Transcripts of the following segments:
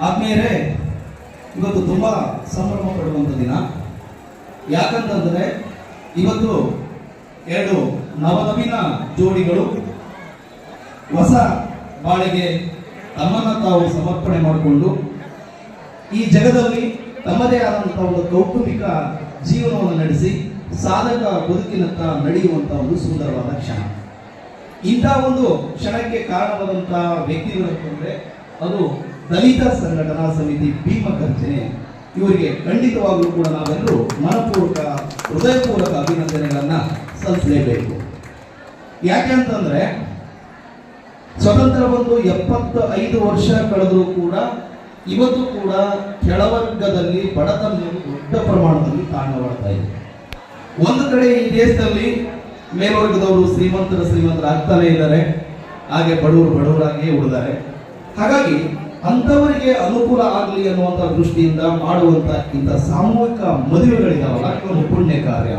ಆದ್ಮೇಲೆ ಇವತ್ತು ತುಂಬಾ ಸಂಭ್ರಮ ಪಡುವಂಥ ದಿನ. ಯಾಕಂತಂದರೆ ಇವತ್ತು ಎರಡು ನವನವೀನ ಜೋಡಿಗಳು ಹೊಸ ಬಾಳಿಗೆ ತಮ್ಮನ್ನ ತಾವು ಸಮರ್ಪಣೆ ಮಾಡಿಕೊಂಡು ಈ ಜಗದಲ್ಲಿ ತಮ್ಮದೇ ಆದಂಥ ಒಂದು ಕೌಟುಂಬಿಕ ಜೀವನವನ್ನು ನಡೆಸಿ ಸಾಧಕ ಬದುಕಿನತ್ತ ನಡೆಯುವಂಥ ಒಂದು ಸುಂದರವಾದ ಕ್ಷಣ. ಇಂಥ ಒಂದು ಕ್ಷಣಕ್ಕೆ ಕಾರಣವಾದಂತಹ ವ್ಯಕ್ತಿಗಳು ಅಂತಂದ್ರೆ ಅದು ದಲಿತ ಸಂಘಟನಾ ಸಮಿತಿ ಭೀಮ ಗರ್ಜನೆ. ಇವರಿಗೆ ಖಂಡಿತವಾಗಲೂ ಕೂಡ ನಾವೆಲ್ಲರೂ ಮನಪೂರ್ವಕ, ಹೃದಯಪೂರ್ವಕ ಅಭಿನಂದನೆಗಳನ್ನು ಸಲ್ಲಿಸಲೇಬೇಕು. ಯಾಕೆ ಅಂತಂದ್ರೆ, ಸ್ವತಂತ್ರ ಬಂದು ಎಪ್ಪತ್ತ ಐದು ವರ್ಷ ಕಳೆದರೂ ಕೂಡ, ಇವತ್ತು ಕೂಡ ಕೆಳವರ್ಗದಲ್ಲಿ ಬಡತನ ದೊಡ್ಡ ಪ್ರಮಾಣದಲ್ಲಿ ಕಾರಣವಾಗ್ತಾ ಇದೆ. ಒಂದು ಕಡೆ ಈ ದೇಶದಲ್ಲಿ ಮೇಲ್ವರ್ಗದವರು ಶ್ರೀಮಂತರ ಶ್ರೀಮಂತರ ಆಗ್ತಾನೆ ಇದ್ದಾರೆ. ಹಾಗೆ ಬಡವರು ಬಡವರಾಗಿಯೇ ಉಳಿದಾರೆ. ಹಾಗಾಗಿ ಅಂಥವರಿಗೆ ಅನುಕೂಲ ಆಗಲಿ ಅನ್ನುವಂಥ ದೃಷ್ಟಿಯಿಂದ ಮಾಡುವಂತ ಇಂಥ ಸಾಮೂಹಿಕ ಮದುವೆಗಳಿದಾವಲ್ಲ ಒಂದು ಪುಣ್ಯ ಕಾರ್ಯ.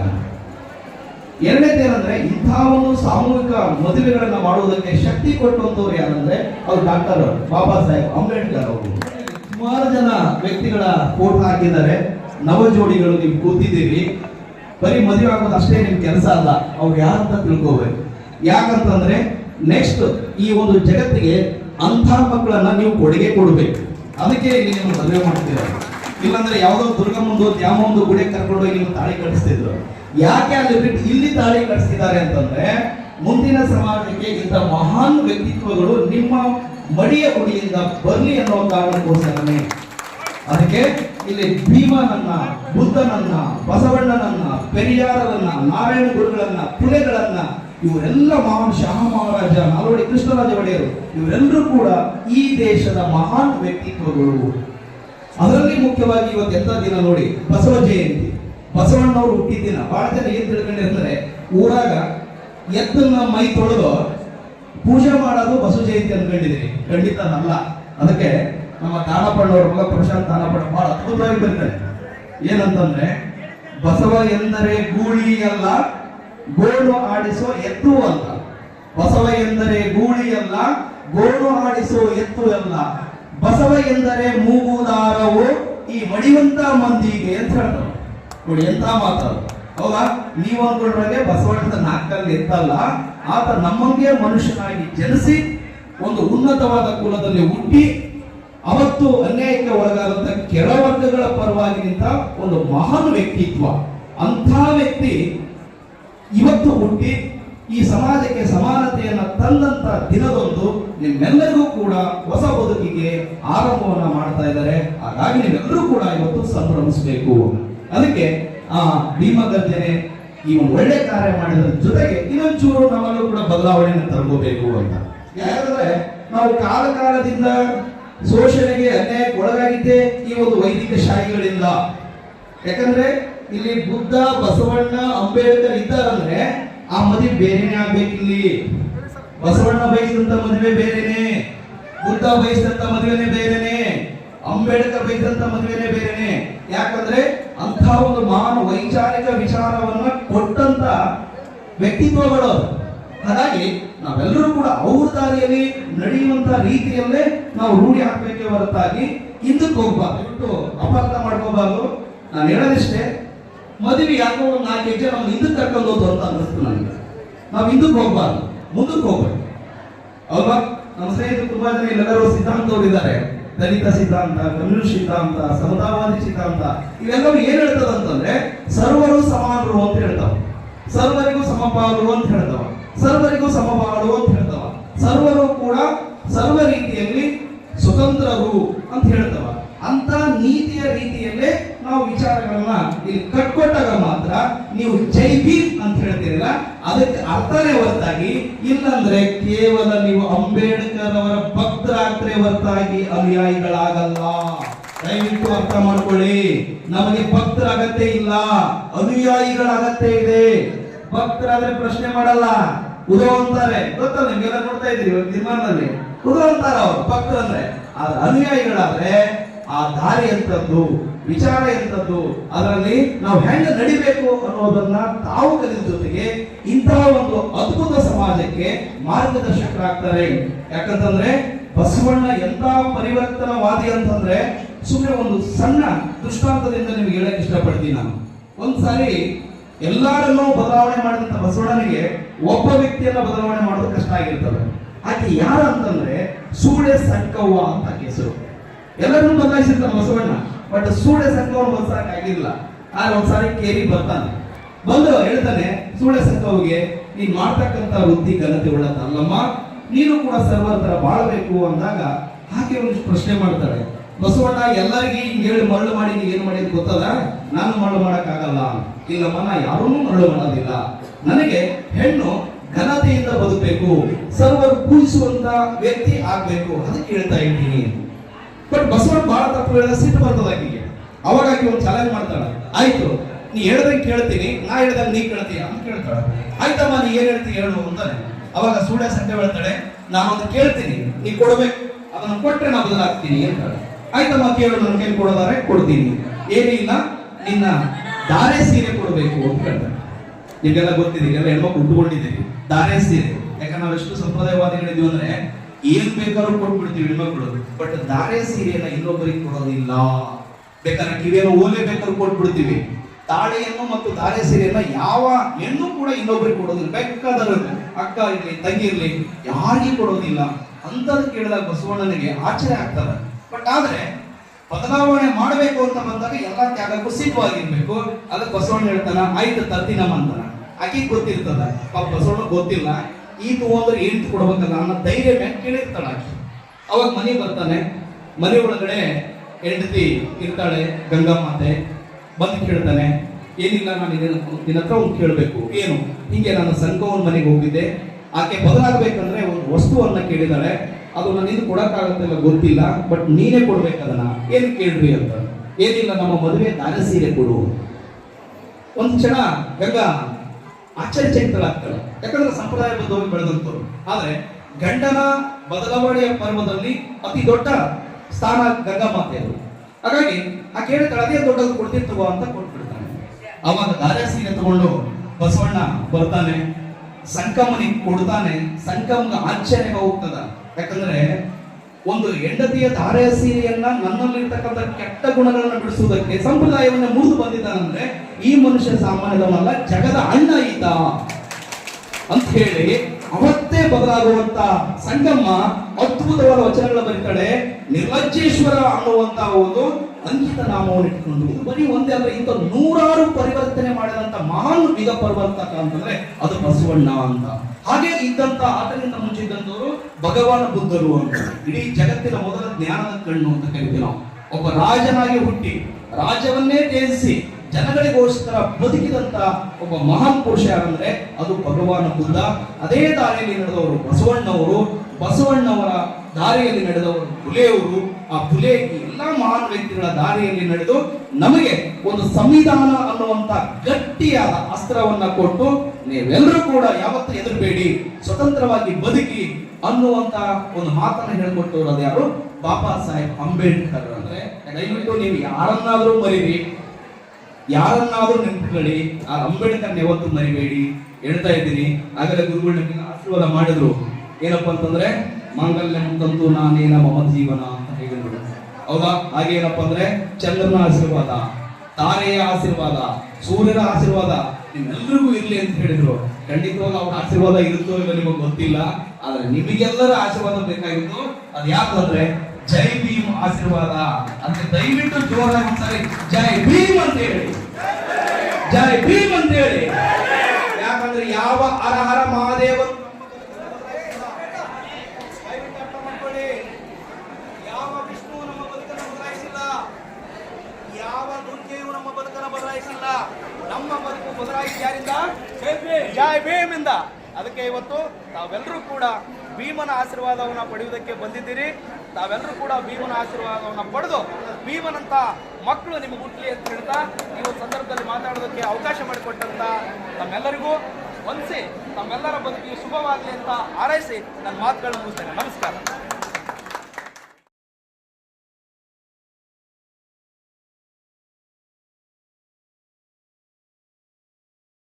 ಎರಡನೇದೇನಂದ್ರೆ ಇಂಥ ಒಂದು ಸಾಮೂಹಿಕ ಮದುವೆಗಳನ್ನ ಮಾಡುವುದಕ್ಕೆ ಶಕ್ತಿ ಕೊಟ್ಟಂತವ್ರು ಯಾರಂದ್ರೆ, ಅವ್ರು ಡಾಕ್ಟರ್ ಬಾಬಾ ಸಾಹೇಬ್ ಅಂಬೇಡ್ಕರ್ ಅವರು. ಸುಮಾರು ಜನ ವ್ಯಕ್ತಿಗಳ ಫೋಟೋ ಹಾಕಿದ್ದಾರೆ. ನವ ಜೋಡಿಗಳು ನೀವು ಕೂತಿದ್ದೀರಿ. ಬರೀ ಮದುವೆ ಆಗೋದು ಅಷ್ಟೇ ನಿಮ್ ಕೆಲಸ ಅಲ್ಲ, ಅವ್ರು ಯಾರಂತ ತಿಳ್ಕೋಬೇಕು. ಯಾಕಂತಂದ್ರೆ ನೆಕ್ಸ್ಟ್ ಈ ಒಂದು ಜಗತ್ತಿಗೆ ಅಂಥ ಮಕ್ಕಳನ್ನ ನೀವು ಕೊಡುಗೆ ಕೊಡಬೇಕು. ಅದಕ್ಕೆ ಇಲ್ಲಿ ನೀವು ಮದುವೆ ಮಾಡ್ತೀರಾ? ಇಲ್ಲಾಂದ್ರೆ ಯಾವುದೋ ದುರ್ಗಮ್ಮಂದು ದ್ಯಾಮೊಂದು ಗುಡಿಗೆ ಕರ್ಕೊಂಡು ಹೋಗಿ ನೀವು ತಾಳಿ ಕಟ್ಟಿಸ್ತಿದ್ರು ಯಾಕೆ ಅಲ್ಲಿ ಬಿಟ್ಟು ಇಲ್ಲಿ ತಾಳಿ ಕಟ್ಟಿಸಿದ್ದಾರೆ ಅಂತಂದ್ರೆ ಮುಂದಿನ ಸಮಾಜಕ್ಕೆ ಇಂಥ ಮಹಾನ್ ವ್ಯಕ್ತಿತ್ವಗಳು ನಿಮ್ಮ ಮಡಿಯ ಗುಡಿಯಿಂದ ಬರಲಿ ಅನ್ನೋ ಕಾರಣಕ್ಕೋಸ್ಕರನೇ. ಅದಕ್ಕೆ ಇಲ್ಲಿ ಭೀಮನನ್ನ, ಬುದ್ಧನನ್ನ, ಬಸವಣ್ಣನನ್ನ ಪೆರಿಯಾರರನ್ನ ನಾರಾಯಣ ಗುರುಗಳನ್ನ ಪುಲೆಗಳನ್ನ ಇವರೆಲ್ಲ ಮಹಾನ್ ಶಹ ಮಹಾರಾಜ, ನಾಲ್ವಡಿ ಕೃಷ್ಣರಾಜ ಒಡೆಯರು, ಇವರೆಲ್ಲರೂ ಕೂಡ ಈ ದೇಶದ ಮಹಾನ್ ವ್ಯಕ್ತಿತ್ವಗಳು. ಅದರಲ್ಲಿ ಮುಖ್ಯವಾಗಿ ಇವತ್ತು ಎಂತ ದಿನ ನೋಡಿ, ಬಸವ ಜಯಂತಿ. ಬಸವಣ್ಣವರು ಹುಟ್ಟಿದ ದಿನ. ಬಹಳ ಜನ ಏನ್ ತಿಳ್ಕೊಂಡಿರ್ತಾರೆ, ಊರಾಗ ಎತ್ತನ್ನ ಮೈ ತೊಳೆದು ಪೂಜೆ ಮಾಡೋದು ಬಸವ ಜಯಂತಿ ಅನ್ಕೊಂಡಿದ್ರಿ ಖಂಡಿತ ಅಲ್ಲ. ಅದಕ್ಕೆ ನಮ್ಮ ತಾನಪ್ಪಣ್ಣವ್ರ ಮಗ ಪ್ರಶಾಂತ್ ತಾನಪ್ಪಣ್ಣ ಬಹಳ ಅದ್ಭುತವಾಗಿ ಬರ್ತಾರೆ. ಏನಂತಂದ್ರೆ, ಬಸವ ಎಂದರೆ ಗೂಳಿ ಅಲ್ಲ ಗೋಳು ಆಡಿಸೋ ಎತ್ತು ಅಲ್ಲ. ಬಸವ ಎಂದರೆ ಗೂಳಿ ಅಲ್ಲ ಗೋಳು ಆಡಿಸೋ ಎತ್ತು ಅಲ್ಲ. ಬಸವ ಎಂದರೆ ಮೂಗುದಾರವು, ಈ ಮಡಿವಂತ ಮಂದಿಗೆ ಅಂತ ಹೇಳ್ತಾರೆ. ನೋಡಿ ಎಂತ ಮಾತಾಡ ಹೌದಾ? ನೀವು ಅನ್ಕೊಂಡ್ರೆ ಬಸವಣ್ಣನ ನಾಲ್ಕಲ್ಲಿ ಎತ್ತಲ್ಲ. ಆತ ನಮ್ಮಂಗೆ ಮನುಷ್ಯನಾಗಿ ಜನಿಸಿ, ಒಂದು ಉನ್ನತವಾದ ಕುಲದಲ್ಲಿ ಹುಟ್ಟಿ, ಅವತ್ತು ಅನ್ಯಾಯಕ್ಕೆ ಒಳಗಾದಂತ ಕೆಳವರ್ಗಗಳ ಪರವಾಗಿ ನಿಂತ ಒಂದು ಮಹಾನ್ ವ್ಯಕ್ತಿತ್ವ. ಅಂಥ ವ್ಯಕ್ತಿ ಇವತ್ತು ಹುಟ್ಟಿ ಈ ಸಮಾಜಕ್ಕೆ ಸಮಾನತೆಯನ್ನು ತಂದಂತ ದಿನದೊಂದು ನಿಮ್ಮೆಲ್ಲರಿಗೂ ಕೂಡ ಹೊಸ ಬದುಕಿಗೆ ಆರಂಭವನ್ನ ಮಾಡ್ತಾ ಇದ್ದಾರೆ. ಹಾಗಾಗಿ ನೀವೆಲ್ಲರೂ ಕೂಡ ಇವತ್ತು ಸಂಭ್ರಮಿಸಬೇಕು. ಅದಕ್ಕೆ ಆ ಭೀಮ ಗರ್ಜನೆ ಈ ಒಂದು ಒಳ್ಳೆ ಕಾರ್ಯ ಮಾಡಿದ್ರ ಜೊತೆಗೆ ಇನ್ನೊಂಚೂರು ನಮ್ಮಲ್ಲೂ ಕೂಡ ಬದಲಾವಣೆಯನ್ನು ತರ್ಕೋಬೇಕು ಅಂತ. ಯಾಕಂದ್ರೆ ನಾವು ಕಾಲಕಾಲದಿಂದ ಶೋಷಣೆಗೆ ಅನ್ಯಾಯಕ್ಕೆ ಒಳಗಾಗಿದ್ದೇ ಈ ಒಂದು ವೈದಿಕ ಶಾಹಿಗಳಿಂದ. ಯಾಕಂದ್ರೆ ಇಲ್ಲಿ ಬುದ್ಧ, ಬಸವಣ್ಣ, ಅಂಬೇಡ್ಕರ್ ಇದ್ದಾರಂದ್ರೆ ಆ ಮದುವೆ ಬೇರೆನೆ ಆಗ್ಬೇಕಿಲ್ಲಿ ಬಸವಣ್ಣ ಬಯಸಿದಂತ ಮದುವೆ ಬೇರೆನೆ, ಬುದ್ಧ ಬಯಸಿದಂತ ಮದುವೆನೆ ಬೇರೆನೆ, ಅಂಬೇಡ್ಕರ್ ಬಯಸಿದಂತ ಮದುವೆನೆ ಬೇರೆನೆ. ಯಾಕಂದ್ರೆ ಅಂತ ಒಂದು ಮಹಾನ್ ವೈಚಾರಿಕ ವಿಚಾರವನ್ನ ಕೊಟ್ಟಂತ ವ್ಯಕ್ತಿತ್ವಗಳು. ಹಾಗಾಗಿ ನಾವೆಲ್ಲರೂ ಕೂಡ ಅವ್ರ ದಾರಿಯಲ್ಲಿ ನಡೆಯುವಂತ ರೀತಿಯಲ್ಲೇ ನಾವು ರೂಢಿ ಹಾಕ್ಬೇಕೇ ಹೊರತಾಗಿ ಹಿಂದಕ್ಕೆ ಹೋಗ್ಬಾರ್ದು. ಅಪಾರ್ಥ ಮಾಡ್ಕೋಬಾರ್ದು. ನಾನು ಹೇಳೋದಿಷ್ಟೇ ಮದುವೆ ಯಾಕೋ ಒಂದು ನಾಲ್ಕು ಹೆಜ್ಜೆ ನಮ್ಮ ಹಿಂದಕ್ಕೆ ಕರ್ಕೊಂಡು ಹೋದ್ರು ಅಂತ ಅನ್ನಿಸ್ತು ನನಗೆ. ನಾವು ಹಿಂದಕ್ಕೆ ಹೋಗ್ಬಾರ್ದು, ಮುಂದಕ್ಕೆ ಹೋಗ್ಬೇಕು ಅಲ್ವಾ ನಮ್ಮ ಸ್ನೇಹಿತರು ತುಂಬಾ ಜನ ಎಲ್ಲರೂ ಸಿದ್ಧಾಂತವ್ರು ಇದ್ದಾರೆ ದಲಿತ ಸಿದ್ಧಾಂತ, ಕಮ್ಯುನಿಸ್ಟ್ ಸಿದ್ಧಾಂತ, ಸಮತಾವಾದಿ ಸಿದ್ಧಾಂತ, ಇವೆಲ್ಲವೂ ಏನ್ ಹೇಳ್ತದ ಅಂತಂದ್ರೆ ಸರ್ವರು ಸಮಾನರು ಅಂತ ಹೇಳ್ತಾವ. ಸರ್ವರಿಗೂ ಸಮಪಾಲು ಅಂತ ಹೇಳ್ತಾವ. ಸರ್ವರಿಗೂ ಸಮಪಾಲು ಅಂತ ಹೇಳ್ತಾವ. ಸರ್ವರು ಕೂಡ ಸರ್ವ ರೀತಿಯಲ್ಲಿ ಸ್ವತಂತ್ರರು ಅಂತ ಹೇಳ್ತಾವ. ಅಂತ ನೀತಿಯ ರೀತಿಯಲ್ಲೇ ನಾವು ವಿಚಾರಗಳನ್ನ ಇಲ್ಲಿ ಕಟ್ಕೊಟ್ಟಾಗ ಮಾತ್ರ ನೀವು ಜೈ ಭೀಮ್ ಅಂತ ಹೇಳ್ತೀರಲ್ಲ, ಅದಕ್ಕೆ ಅರ್ಥನೇ ಹೊರತಾಗಿ, ಇಲ್ಲಂದ್ರೆ ಕೇವಲ ನೀವು ಅಂಬೇಡ್ಕರ್ ಅವರ ಭಕ್ತರಾಗ್ತರೆ ಹೊರತಾಗಿ ಅನುಯಾಯಿಗಳಾಗಲ್ಲ. ದಯವಿಟ್ಟು ಅರ್ಥ ಮಾಡ್ಕೊಳ್ಳಿ. ನಮಗೆ ಭಕ್ತರ ಅಗತ್ಯ ಇಲ್ಲ ಅನುಯಾಯಿಗಳ ಅಗತ್ಯ ಇದೆ. ಭಕ್ತರಾದ್ರೆ ಪ್ರಶ್ನೆ ಮಾಡಲ್ಲ. ಉದೋ ಅಂತಾರೆ. ಗೊತ್ತಲ್ಲ, ನಿಮ್ಗೆಲ್ಲ ನೋಡ್ತಾ ಇದ್ದೀರಿ ನಿರ್ಮಾಣದಲ್ಲಿ? ಉದೋ ಅಂತಾರ ಅವ್ರು, ಭಕ್ತರಂದ್ರೆ. ಆದ್ರೆ ಅನುಯಾಯಿಗಳಾದ್ರೆ ಆ ದಾರಿ ಎಂತದ್ದು ವಿಚಾರ ಇದ್ದದ್ದು ಅದರಲ್ಲಿ ನಾವು ಹೆಂಗೆ ನಡಿಬೇಕು ಅನ್ನೋದನ್ನ ತಾವು ಕಲಿತ ಜೊತೆಗೆ ಇಂತಹ ಒಂದು ಅದ್ಭುತ ಸಮಾಜಕ್ಕೆ ಮಾರ್ಗದರ್ಶಕರಾಗ್ತಾರೆ. ಯಾಕಂತಂದ್ರೆ ಬಸವಣ್ಣ ಎಂತ ಪರಿವರ್ತನವಾದಿ ಅಂತಂದ್ರೆ ಸುಮ್ಮನೆ ಒಂದು ಸಣ್ಣ ದೃಷ್ಟಾಂತದಿಂದ ನಿಮ್ಗೆ ಹೇಳಕ್ ಇಷ್ಟಪಡ್ತೀನಿ ನಾನು. ಒಂದ್ಸಾರಿ ಎಲ್ಲರನ್ನೂ ಬದಲಾವಣೆ ಮಾಡಿದಂತ ಬಸವಣ್ಣನಿಗೆ ಒಬ್ಬ ವ್ಯಕ್ತಿಯನ್ನ ಬದಲಾವಣೆ ಮಾಡೋದು ಕಷ್ಟ ಆಗಿರ್ತದೆ. ಆಕೆ ಯಾರು ಅಂತಂದ್ರೆ ಸೂಳೆ ಸಂಕವ್ವ ಅಂತ ಕೆಸರು ಹೆಸರು. ಎಲ್ಲರನ್ನೂ ಬದಲಾಯಿಸಿರ್ತಾನೆ ಬಸವಣ್ಣ. ಬಟ್ ಸೂಳೆ ಸಂಕವ್ವ ಬದಲಾಕ್ ಆಗಿಲ್ಲ ಆದ್ರೆ ಒಂದ್ಸಾರಿ ಕೇರಿ ಬರ್ತಾನೆ. ಬಂದು ಹೇಳ್ತಾನೆ ಸೂಳೆ ಸಂಕವ್ಗೆ ನೀನ್ ಮಾಡ್ತಕ್ಕಂತ ವೃತ್ತಿ ಘನತೆ ಉಳ್ಳದಲ್ಲಮ್ಮ ನೀನು ಕೂಡ ಸರ್ವರ್ ತರ ಬಾಳ್ಬೇಕು ಅಂದಾಗ ಆಕೆ ಒಂದು ಪ್ರಶ್ನೆ ಮಾಡ್ತಾಳೆ. ಬಸವಣ್ಣ, ಎಲ್ಲರಿಗೆ ಹಿಂಗೆ ಹೇಳಿ ಮರಳು ಮಾಡಿ ನೀ ಏನು ಮಾಡಿದ್ ಗೊತ್ತದ? ನಾನು ಮರಳು ಮಾಡೋಕ್ಕಾಗಲ್ಲ. ಇಲ್ಲಮ್ಮ, ನಾ ಯಾರೂ ಮರಳು ಮಾಡೋದಿಲ್ಲ. ನನಗೆ ಹೆಣ್ಣು ಘನತೆಯಿಂದ ಬದುಕಬೇಕು. ಸರ್ವರು ಪೂಜಿಸುವಂತ ವ್ಯಕ್ತಿ ಆಗ್ಬೇಕು. ಅದಕ್ಕೆ ಹೇಳ್ತಾ ಇದ್ದೀನಿ. ಬಟ್ ಬಸವಣ್ಣ ಬಹಳ ತಪ್ಪು ಹೇಳಿದ ಸಿಟ್ಟು ಬರ್ತದ ಆಕೆಗೆ. ಅವಾಗ ಆಕೆ ಒಂದು ಚಾಲೆಂಜ್ ಮಾಡ್ತಾಳೆ. ಆಯ್ತು, ನೀ ಹೇಳ್ದಂಗೆ ಕೇಳ್ತೀನಿ. ನಾ ಹೇಳ್ದಂಗೆ ನೀ ಕೇಳ್ತೀಯ? ಅಂತ ಕೇಳ್ತಾಳೆ. ಆಯ್ತಮ್ಮ, ನೀ ಏನ್ ಹೇಳ್ತೀನಿ ಹೇಳು ಅಂತಾನೆ. ಅವಾಗ ಸೂಳ್ಯ ಸಂಖ್ಯೆ ಹೇಳ್ತಾಳೆ ನಾನೊಂದು ಕೇಳ್ತೀನಿ. ನೀ ಕೊಡ್ಬೇಕು. ಅದನ್ನ ಕೊಟ್ಟರೆ ನಾ ಬದಲಾಗ್ತೀನಿ ಅಂತಾಳೆ. ಆಯ್ತಮ್ಮ, ಕೇಳು. ನನ್ನ ಕೈಲಿ ಕೊಡೋದಾರೆ ಕೊಡ್ತೀನಿ. ಏನಿಲ್ಲ ನಿನ್ನ ದಾರೆ ಸೀರೆ ಕೊಡಬೇಕು ಅಂತ ಹೇಳ್ತಾಳೆ ನಿಮ್ಗೆಲ್ಲ ಗೊತ್ತಿದೆ ಎಲ್ಲ ಹೆಣ್ಮಕ್ಳು ಉಟ್ಕೊಂಡಿದ್ದೀವಿ. ದಾರೆ ಸೀರೆ. ಯಾಕಂದ್ರೆ ನಾವೆಷ್ಟು ಎಷ್ಟು ಸಂಪ್ರದಾಯವಾದಿಗಳಿದೀವಿ ಅಂದ್ರೆ ಏನ್ ಬೇಕಾದ್ರೂ ಕೊಟ್ಬಿಡ್ತೀವಿ ಹೆಣ್ಮಕ್ಳು. ಬಟ್ ದಾರೆ ಸೀರೆಯನ್ನ ಇನ್ನೊಬ್ಬರಿಗೆ ಕೊಡೋದಿಲ್ಲ. ಬೇಕಾದ್ರೆ ಕಿವಿಯನ್ನು ಓಲೆ ಬೇಕಾದ್ರೂ ಕೊಟ್ಬಿಡ್ತೀವಿ. ತಾಳೆಯನ್ನು ಮತ್ತು ದಾರೆ ಸೀರೆಯನ್ನ ಯಾವ ಹೆಣ್ಣು ಕೂಡ ಇನ್ನೊಬ್ಬರಿಗೆ ಕೊಡೋದಿಲ್ಲ. ಬೇಕಾದರೂ ಅಕ್ಕ ಇರ್ಲಿ, ತಂಗಿ ಇರ್ಲಿ, ಯಾರಿಗೂ ಕೊಡೋದಿಲ್ಲ. ಅಂತದ್ ಕೇಳಿದಾಗ ಬಸವಣ್ಣನಿಗೆ ಆಶ್ಚರ್ಯ ಆಗ್ತದೆ. ಬಟ್ ಆದ್ರೆ, ಬದಲಾವಣೆ ಮಾಡಬೇಕು ಅಂತ ಬಂದಾಗ ಎಲ್ಲಾ ತ್ಯಾಗಕ್ಕೂ ಸಿದ್ಧವಾಗಿರ್ಬೇಕು. ಅದಕ್ಕೆ ಬಸವಣ್ಣ ಹೇಳ್ತಾನ, ಆಯ್ತು ತರ್ತೀನಮ್ಮ ಅಂತಾನ ಆಕಿ ಗೊತ್ತಿರ್ತದ. ಪಾಪ ಬಸವಣ್ಣ ಗೊತ್ತಿಲ್ಲ. ಈ ತಗೊಂಡ್ರೆ ಏನ್ ಕೊಡ್ಬೇಕಲ್ಲ ಅನ್ನೋ ಧೈರ್ಯ ಆಕಿ. ಅವಾಗ ಮನೆ ಬರ್ತಾನೆ, ಮನೆ ಒಳಗಡೆ ಹೆಂಡತಿ ಇರ್ತಾಳೆ, ಗಂಗಮ್ಮತೆ, ಬಂದು ಕೇಳ್ತಾನೆ, ಏನಿಲ್ಲ ನಾನು ನಿನ್ನ ಹತ್ರ ಒಂದು ಕೇಳಬೇಕು, ಏನು? ಹಿಂಗೆ ನಾನು ಸಂಘವನ್ನು ಮನೆಗೆ ಹೋಗಿದ್ದೆ. ಆಕೆ ಬದಲಾಗಬೇಕಂದ್ರೆ ಒಂದು ವಸ್ತುವನ್ನ ಕೇಳಿದಾಳೆ. ಅದು ನನ್ನಿಂದ ಕೊಡಕ್ಕಾಗತ್ತಿಲ್ಲ ಗೊತ್ತಿಲ್ಲ, ಬಟ್ ನೀನೇ ಕೊಡ್ಬೇಕದನ್ನ ಏನು ಕೇಳ್ರಿ ಅಂತ. ಏನಿಲ್ಲ, ನಮ್ಮ ಮದುವೆ ದಾರ ಸೀರೆ ಕೊಡು. ಒಂದು ಕ್ಷಣ ಗಂಗಾ ಆಶ್ಚರ್ಯಚಕಿತರಾಗ್ತಾಳೆ ಯಾಕಂದ್ರೆ ಸಂಪ್ರದಾಯಬದ್ಧವಾಗಿ ಬೆಳೆದಂತವ್ರು ಆದ್ರೆ ಗಂಡನ ಬದಲಾವಣೆಯ ಪರ್ವದಲ್ಲಿ ಅತಿ ದೊಡ್ಡ ಸ್ಥಾನ ಗಂಗಾ ಮಾತೆಯರು ಹಾಗಾಗಿ ಆ ಕೇಳ್ತಾಳೆ ಅದೇ ದೊಡ್ಡದು ಕೊಡ್ತೀನಿ ಅಂತ ಕೊಟ್ಬಿಡ್ತಾನೆ ಅವಾಗ ದಾರೆ ಸೀರೆ ತಗೊಂಡು ಬಸವಣ್ಣ ಬರ್ತಾನೆ. ಸಂಕಮನಿಗೆ ಕೊಡ್ತಾನೆ. ಸಂಕಮನ ಆಶ್ಚರ್ಯ ಹೋಗ್ತದ. ಯಾಕಂದ್ರೆ ಒಂದು ಹೆಂಡತಿಯ ಧಾರೆಯ ಸೀರೆಯನ್ನ ನನ್ನಲ್ಲಿರ್ತಕ್ಕಂಥ ಕೆಟ್ಟ ಗುಣಗಳನ್ನು ಬಿಡಿಸುವುದಕ್ಕೆ, ಸಂಪ್ರದಾಯವನ್ನು ಮುರಿದು ಬಂದಿದ್ದಾನಂದ್ರೆ, ಈ ಮನುಷ್ಯ ಸಾಮಾನ್ಯದವನಲ್ಲ, ಜಗದ ಅಣ್ಣ ಈತ. ಅಂತ ಹೇಳಿ ಅವತ್ತೇ ಬದಲಾಗುವಂತ ಸಂಗಮ್ಮ ಅದ್ಭುತವಾದ ವಚನಗಳ ಬರೀತಾಳೆ. ನಿರ್ಲಜ್ಜೇಶ್ವರ ಅನ್ನುವಂತ ಒಂದು ಅಂಕಿತ ನಾಮವನ್ನು ಇಟ್ಕೊಂಡು, ಬರೀ ಒಂದೇ ಅಂದ್ರೆ ಇಂಥ ನೂರಾರು ಪರಿವರ್ತನೆ ಮಾಡಿದಂತ ಮಹಾನ್ ಬಿಗ ಅಂತಂದ್ರೆ ಅದು ಬಸವಣ್ಣ ಅಂತ. ಹಾಗೆ ಇದ್ದಂತ ಆತನಿಂದ ಮುಂಚೆ ಇದ್ದಂಥವರು ಭಗವಾನ ಬುದ್ಧರು ಅಂತ. ಇಡೀ ಜಗತ್ತಿನ ಮೊದಲ ಜ್ಞಾನದ ಕಣ್ಣು ಅಂತ ಕರಿತೀವಿ ನಾವು. ಒಬ್ಬ ರಾಜನಾಗಿ ಹುಟ್ಟಿ ರಾಜ್ಯವನ್ನೇ ತ್ಯಜಿಸಿ ಜನಗಳಿಗೋಸ್ಕರ ಬದುಕಿದಂತ ಒಬ್ಬ ಮಹಾನ್ ಪುರುಷ ಯಾರಂದ್ರೆ ಅದು ಭಗವಾನ ಬುದ್ಧ. ಅದೇ ದಾರಿಯಲ್ಲಿ ನಡೆದವರು ಬಸವಣ್ಣವರು. ಬಸವಣ್ಣವರ ದಾರಿಯಲ್ಲಿ ನಡೆದವರು ಬುಲೆಯವರು ಆ ಪುಲೆ ಎಲ್ಲ ಮಹಾನ್ ವ್ಯಕ್ತಿಗಳ ದಾರಿಯಲ್ಲಿ ನಡೆದು ನಮಗೆ ಒಂದು ಸಂವಿಧಾನ ಅನ್ನುವಂತ ಗಟ್ಟಿಯಾದ ಅಸ್ತ್ರವನ್ನ ಕೊಟ್ಟು ನೀವೆಲ್ಲರೂ ಕೂಡ ಯಾವತ್ತೂ ಎದುರಬೇಡಿ ಸ್ವತಂತ್ರವಾಗಿ ಬದುಕಿ ಅನ್ನುವಂತ ಒಂದು ಮಾತನ್ನು ಹೇಳ್ಕೊಟ್ಟವರು ಯಾರು? ಬಾಬಾ ಸಾಹೇಬ್ ಅಂಬೇಡ್ಕರ್ ಅಂದ್ರೆ, ದಯವಿಟ್ಟು ನೀವು ಯಾರನ್ನಾದ್ರೂ ಮರಿರಿ ಯಾರನ್ನಾದ್ರೂ ನೆನಪುಕೊಳ್ಳಿ ಆ ಅಂಬೇಡ್ಕರ್ ಯಾವತ್ತು ಮರಿಬೇಡಿ. ಹೇಳ್ತಾ ಇದ್ದೀನಿ. ಆಗಲೇ ಗುರುಗಳನ್ನ ಆಶೀರ್ವಾದ ಮಾಡಿದ್ರು. ಏನಪ್ಪ ಅಂತಂದ್ರೆ, ಮಂಗಲ್ಯ ತಂತು ನಾನೇನ ಮಮ ಜೀವನ ಹೌದಾ? ಹಾಗೆ ಏನಪ್ಪ ಅಂದ್ರೆ ಚಂದ್ರನ ಆಶೀರ್ವಾದ ತಾರೆಯ ಆಶೀರ್ವಾದ, ಸೂರ್ಯನ ಆಶೀರ್ವಾದ ನಿಮ್ಮೆಲ್ಲರಿಗೂ ಇರಲಿ ಅಂತ ಹೇಳಿದ್ರು. ಖಂಡಿತವಾಗ ಅವ್ರ ಆಶೀರ್ವಾದ ಇರುತ್ತೋ ಇಲ್ಲ ನಿಮಗೆ ಗೊತ್ತಿಲ್ಲ. ಆದ್ರೆ ನಿಮಗೆಲ್ಲರ ಆಶೀರ್ವಾದ ಬೇಕಾಗಿತ್ತು. ಅದು ಯಾಕಂದ್ರೆ ಜೈ ಭೀಮ್ ಆಶೀರ್ವಾದ ಅಂತ ದಯವಿಟ್ಟು ಜೋರಾಗಿ ಒಂದ್ಸರಿ ಜೈ ಭೀಮ್ ಅಂತ ಹೇಳಿ. ಜೈ ಭೀಮ್ ಅಂತ ಹೇಳಿ. ಯಾಕಂದ್ರೆ ಯಾವ ಅರಹರ ಹರ ಮಹಾದೇವ ಯಾವ ವಿಷ್ಣು ನಮ್ಮ ಬದುಕನ್ನು ಬದಲಾಯಿಸಿಲ್ಲ ಯಾವ ದುರ್ಗೆಯು ನಮ್ಮ ಬದುಕನ್ನು ಬದಲಾಯಿಸಿಲ್ಲ ನಮ್ಮ ಬದಲಾಯಿಸಿ ಯಾರಿಂದ? ಜೈ ಭೀಮ್. ಇಂದ. ಅದಕ್ಕೆ ಇವತ್ತು ತಾವೆಲ್ಲರೂ ಕೂಡ ಭೀಮನ ಆಶೀರ್ವಾದವನ್ನ ಪಡೆಯುವುದಕ್ಕೆ ಬಂದಿದ್ದೀರಿ. ತಾವೆಲ್ಲರೂ ಕೂಡ ಭೀಮನ ಆಶೀರ್ವಾದವನ್ನ ಪಡೆದು ಭೀಮನಂತ ಮಕ್ಕಳು ನಿಮಗೆ ಹುಟ್ಟಲಿ ಅಂತ ಹೇಳ್ತಾ ಈ ಒಂದು ಸಂದರ್ಭದಲ್ಲಿ ಮಾತಾಡೋದಕ್ಕೆ ಅವಕಾಶ ಮಾಡಿಕೊಟ್ಟಂತ ತಮ್ಮೆಲ್ಲರಿಗೂ ವಂದಿಸಿ ತಮ್ಮೆಲ್ಲರ ಬದುಕಿಗೆ ಶುಭವಾಗಲಿ ಅಂತ ಹಾರೈಸಿ ನನ್ನ ಮಾತುಗಳನ್ನು ಮುಗಿಸ್ತೇನೆ. ನಮಸ್ಕಾರ.